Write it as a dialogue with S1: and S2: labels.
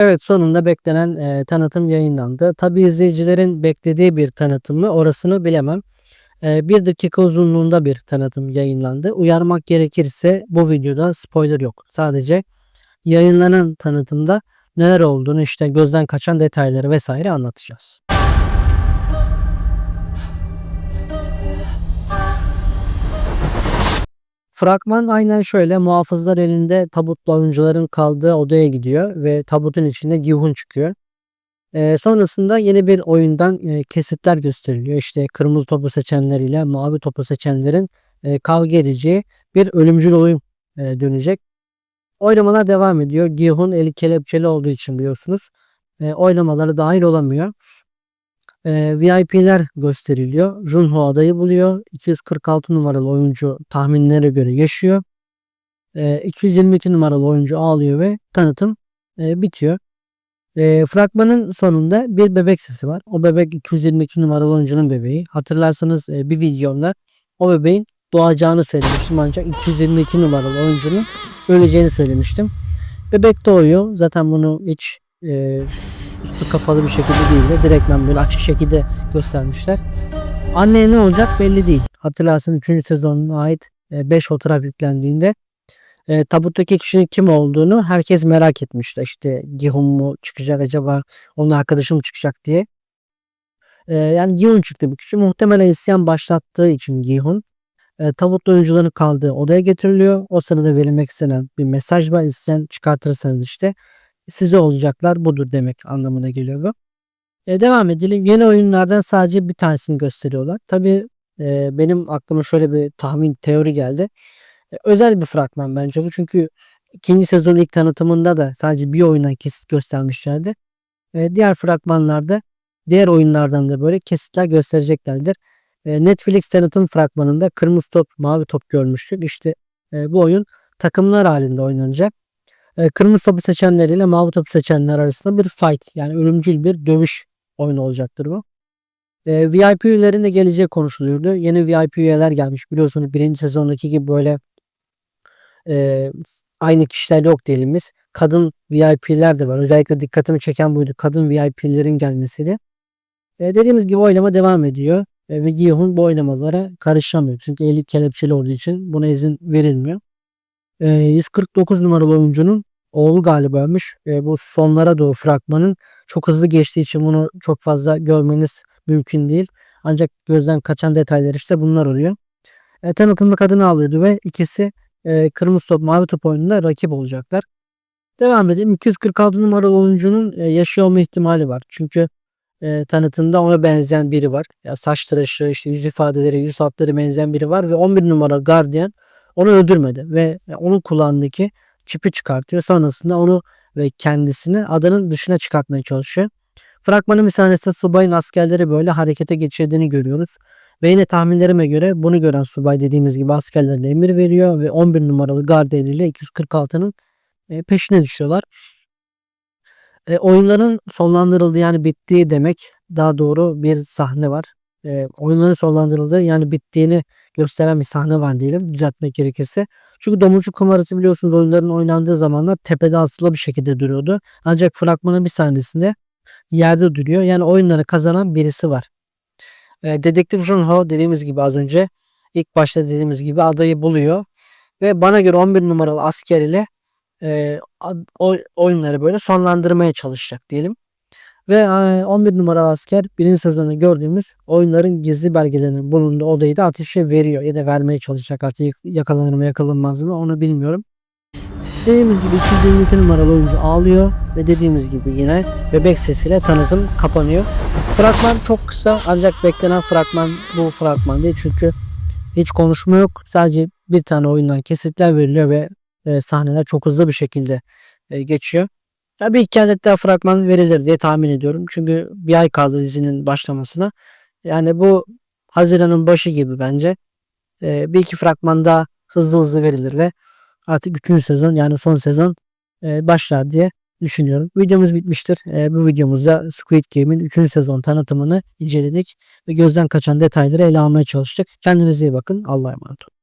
S1: Evet sonunda beklenen e, tanıtım yayınlandı. Tabi izleyicilerin beklediği bir tanıtım mı orasını bilemem. E, bir dakika uzunluğunda bir tanıtım yayınlandı. Uyarmak gerekirse bu videoda spoiler yok. Sadece yayınlanan tanıtımda neler olduğunu işte gözden kaçan detayları vesaire anlatacağız. Fragman aynen şöyle muhafızlar elinde tabutla oyuncuların kaldığı odaya gidiyor ve tabutun içinde Gihun çıkıyor. Ee, sonrasında yeni bir oyundan e, kesitler gösteriliyor. İşte kırmızı topu seçenler ile mavi topu seçenlerin e, kavga edeceği bir ölümcül oyun e, dönecek. Oynamalar devam ediyor. Gihun eli kelepçeli olduğu için biliyorsunuz. E, oynamaları dahil olamıyor. E, VIP'ler gösteriliyor. Junho adayı buluyor. 246 numaralı oyuncu tahminlere göre yaşıyor. E, 222 numaralı oyuncu ağlıyor ve tanıtım e, bitiyor. E, fragmanın sonunda bir bebek sesi var. O bebek 222 numaralı oyuncunun bebeği. Hatırlarsanız e, bir videomda o bebeğin doğacağını söylemiştim ancak 222 numaralı oyuncunun öleceğini söylemiştim. Bebek doğuyor. Zaten bunu hiç e, üstü kapalı bir şekilde değil de direktmen böyle açık şekilde göstermişler. Anneye ne olacak belli değil. Hatırlarsın 3. sezonuna ait 5 fotoğraf yüklendiğinde e, tabuttaki kişinin kim olduğunu herkes merak etmişti. İşte Gihun mu çıkacak acaba onun arkadaşı mı çıkacak diye. E, yani Gihun çıktı bu kişi. Muhtemelen isyan başlattığı için Gihun e, tabutlu oyuncuların kaldığı odaya getiriliyor. O sırada verilmek istenen bir mesaj var. İsyan çıkartırsanız işte size olacaklar budur demek anlamına geliyor bu. E, devam edelim. Yeni oyunlardan sadece bir tanesini gösteriyorlar. Tabii e, benim aklıma şöyle bir tahmin teori geldi. E, özel bir fragman bence bu çünkü ikinci sezon ilk tanıtımında da sadece bir oyundan kesit göstermişlerdi. E, diğer fragmanlarda diğer oyunlardan da böyle kesitler göstereceklerdir. E, Netflix tanıtım fragmanında kırmızı top mavi top görmüştük. İşte e, bu oyun takımlar halinde oynanacak. E, kırmızı topu seçenler ile mavi topu seçenler arasında bir fight yani ölümcül bir dövüş oyunu olacaktır bu. E, VIP üyelerinde geleceği konuşuluyordu. Yeni VIP üyeler gelmiş. Biliyorsunuz birinci sezondaki gibi böyle e, aynı kişiler yok değilimiz. Kadın VIP'ler de var. Özellikle dikkatimi çeken buydu. Kadın VIP'lerin gelmesiydi. E, dediğimiz gibi oylama devam ediyor. E, ve Gihun bu oynamalara karışamıyor. Çünkü eli kelepçeli olduğu için buna izin verilmiyor. E, 149 numaralı oyuncunun oğlu galiba ölmüş. E, bu sonlara doğru fragmanın çok hızlı geçtiği için bunu çok fazla görmeniz mümkün değil. Ancak gözden kaçan detaylar işte bunlar oluyor. E, tanıtımda kadını alıyordu ve ikisi e, kırmızı top mavi top oyununda rakip olacaklar. Devam edelim. 246 numaralı oyuncunun e, yaşıyor olma ihtimali var. Çünkü e, tanıtımda ona benzeyen biri var. Ya saç tıraşı, işte yüz ifadeleri, yüz hatları benzeyen biri var ve 11 numara Guardian onu öldürmedi ve onun kulağındaki çipi çıkartıyor. Sonrasında onu ve kendisini adanın dışına çıkartmaya çalışıyor. Fragmanın bir sahnesinde subayın askerleri böyle harekete geçirdiğini görüyoruz. Ve yine tahminlerime göre bunu gören subay dediğimiz gibi askerlerine emir veriyor ve 11 numaralı Guardian ile 246'nın e, peşine düşüyorlar. E, oyunların sonlandırıldığı yani bittiği demek daha doğru bir sahne var. E, oyunların sonlandırıldığı yani bittiğini gösteren bir sahne var diyelim düzeltmek gerekirse. Çünkü domuzcuk kumarası biliyorsunuz oyunların oynandığı zamanlar tepede asılı bir şekilde duruyordu. Ancak fragmanın bir sahnesinde yerde duruyor. Yani oyunları kazanan birisi var. E, Dedektif Junho dediğimiz gibi az önce ilk başta dediğimiz gibi adayı buluyor. Ve bana göre 11 numaralı asker ile e, oyunları böyle sonlandırmaya çalışacak diyelim. Ve e, 11 numaralı asker birinci sezonda gördüğümüz oyunların gizli belgelerinin bulunduğu odayı da ateşe veriyor ya da vermeye çalışacak. Artık yakalanır mı yakalanmaz mı onu bilmiyorum. Dediğimiz gibi 222 numaralı oyuncu ağlıyor ve dediğimiz gibi yine bebek sesiyle tanıtım kapanıyor. Fragman çok kısa ancak beklenen fragman bu fragman değil çünkü hiç konuşma yok. Sadece bir tane oyundan kesitler veriliyor ve e, sahneler çok hızlı bir şekilde e, geçiyor. Ya bir iki adet daha fragman verilir diye tahmin ediyorum. Çünkü bir ay kaldı dizinin başlamasına. Yani bu Haziran'ın başı gibi bence. E, bir iki fragman daha hızlı hızlı verilir ve artık 3. sezon yani son sezon e, başlar diye düşünüyorum. Videomuz bitmiştir. E, bu videomuzda Squid Game'in 3. sezon tanıtımını inceledik ve gözden kaçan detayları ele almaya çalıştık. Kendinize iyi bakın. Allah'a emanet olun.